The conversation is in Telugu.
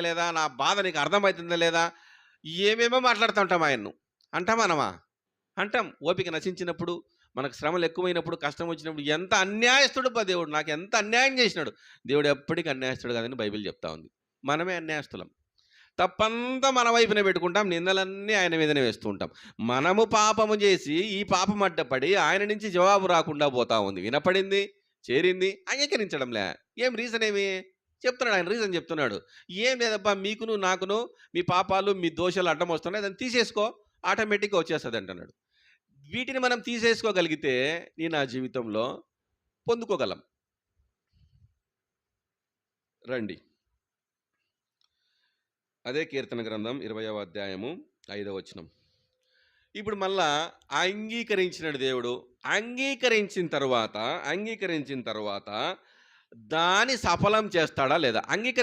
లేదా? నా బాధ నీకు అర్థమవుతుందా లేదా? ఏమేమో మాట్లాడుతుంటాం ఆయన్ను. అంటామనమా అంటాం. ఓపిక నశించినప్పుడు మనకు శ్రమలు ఎక్కువైనప్పుడు కష్టం వచ్చినప్పుడు ఎంత అన్యాయస్తుడు బా దేవుడు. నాకు ఎంత అన్యాయం చేసినాడు. దేవుడు ఎప్పటికీ అన్యాయస్తుడు కాదని బైబిల్ చెప్తా ఉంది. మనమే అన్యాయస్తులం. తప్పంతా మన వైపునే పెట్టుకుంటాం. నిందలన్నీ ఆయన మీదనే వేస్తూ ఉంటాం. మనము పాపము చేసి ఈ పాపం అడ్డపడి ఆయన నుంచి జవాబు రాకుండా పోతా ఉంది. వినపడింది? చేరింది? అంగీకరించడంలే. ఏం రీజన్ ఏమి? చెప్తున్నాడు. ఆయన రీజన్ చెప్తున్నాడు. ఏం లేదబ్బా మీకును నాకును మీ పాపాలు మీ దోషాలు అడ్డం వస్తున్నాయి. దాన్ని తీసేసుకో ఆటోమేటిక్గా వచ్చేస్తుంది అంటున్నాడు. వీటిని మనం తీసేసుకోగలిగితే నీ నా జీవితంలో పొందుకోగలం. రండి. అదే కీర్తన గ్రంథం ఇరవయవ అధ్యాయము ఐదవ వచనం. ఇప్పుడు మళ్ళా అంగీకరించినాడు దేవుడు. అంగీకరించిన తర్వాత అంగీకరించిన తర్వాత దాని సఫలం చేస్తాడా లేదా? అంగీకరి